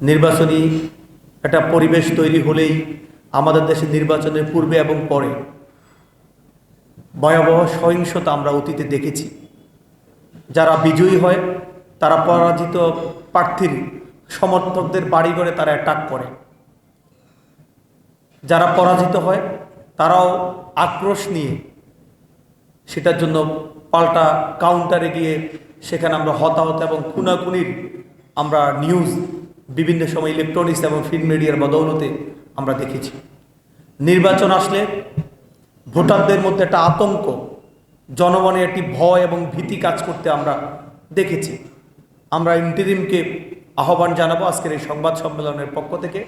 নির্বাচনী একটা পরিবেশ তৈরি হলেই আমাদের দেশে নির্বাচনের পূর্বে এবং পরে ভয়াবহ সহিংসতা আমরা অতীতে দেখেছি। যারা বিজয়ী হয়, তারা পরাজিত প্রার্থীর সমর্থকদের বাড়িঘরে তারা অ্যাটাক করে। যারা পরাজিত হয়, তারাও আক্রোশ নিয়ে সেটার জন্য পাল্টা কাউন্টারে গিয়ে সেখানে আমরা হতাহত এবং খুনাখুনির আমরা নিউজ বিভিন্ন সময় ইলেকট্রনিক্স এবং ফিল্ম মিডিয়ার বদৌলতে আমরা দেখেছি। নির্বাচন আসলে ভোটারদের মধ্যে একটা আতঙ্ক, জনগণের একটি ভয় এবং ভীতি কাজ করতে আমরা দেখেছি। আমরা ইন্টারিমকে আহ্বান জানাব আজকের এই সংবাদ সম্মেলনের পক্ষ থেকে।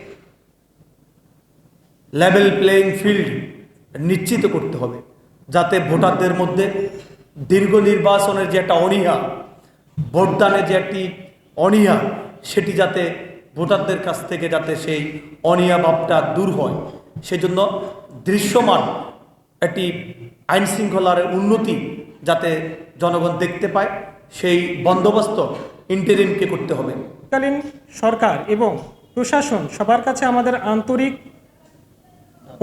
লেভেল প্লেয়িং ফিল্ড নিশ্চিত করতে হবে, যাতে ভোটারদের মধ্যে দীর্ঘ নির্বাচনের যে একটা অনীহা, ভোটদানের যে একটি অনীহা, সেটি যাতে ভোটারদের কাছ থেকে যাতে সেই অনীহা ভাবটা দূর হয়। সেজন্য দৃশ্যমান একটি আইন শৃঙ্খলার উন্নতি যাতে জনগণ দেখতে পায়, সেই বন্দোবস্ত ইন্টারিমকে করতে হবে। কালীন সরকার এবং প্রশাসন সবার কাছে আমাদের আন্তরিক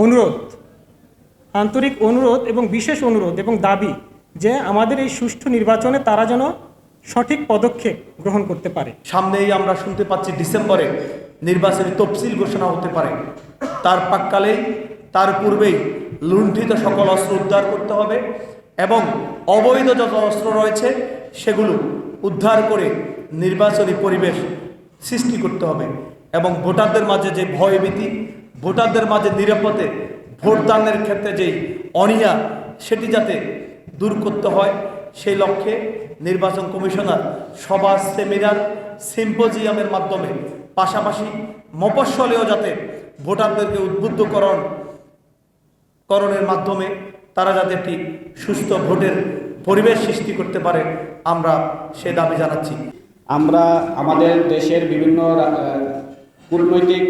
অনুরোধ আন্তরিক অনুরোধ এবং বিশেষ অনুরোধ এবং দাবি যে আমাদের এই সুষ্ঠু নির্বাচনে তারা যেন সঠিক পদক্ষেপ গ্রহণ করতে পারে। সামনেই আমরা শুনতে পাচ্ছি ডিসেম্বরে নির্বাচনী তফসিল ঘোষণা হতে পারে। তার পাককালেই তার পূর্বেই লুণ্ঠিত সকল অস্ত্র উদ্ধার করতে হবে এবং অবৈধ যত অস্ত্র রয়েছে, সেগুলো উদ্ধার করে নির্বাচনী পরিবেশ সৃষ্টি করতে হবে এবং ভোটারদের মাঝে যে ভয়ভীতি, ভোটারদের মাঝে নিরাপদে ভোটদানের ক্ষেত্রে যেই অনীহা, সেটি যাতে দূর করতে হয়, সেই লক্ষ্যে নির্বাচন কমিশনার সভা সেমিনার, সিম্পোজিয়ামের মাধ্যমে। পাশাপাশি মফস্বলেও যাতে ভোটারদেরকে উদ্বুদ্ধকরণ, করণের মাধ্যমে তারা যাতে একটি সুস্থ ভোটের পরিবেশ সৃষ্টি করতে পারে, আমরা সে দাবি জানাচ্ছি। আমরা আমাদের দেশের বিভিন্ন কূটনৈতিক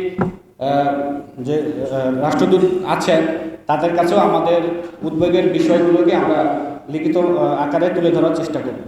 যে রাষ্ট্রদূত আছেন তাদের কাছেও আমাদের উদ্বেগের বিষয়গুলোকে আমরা লিখিত আকারে তুলে ধরার চেষ্টা করব।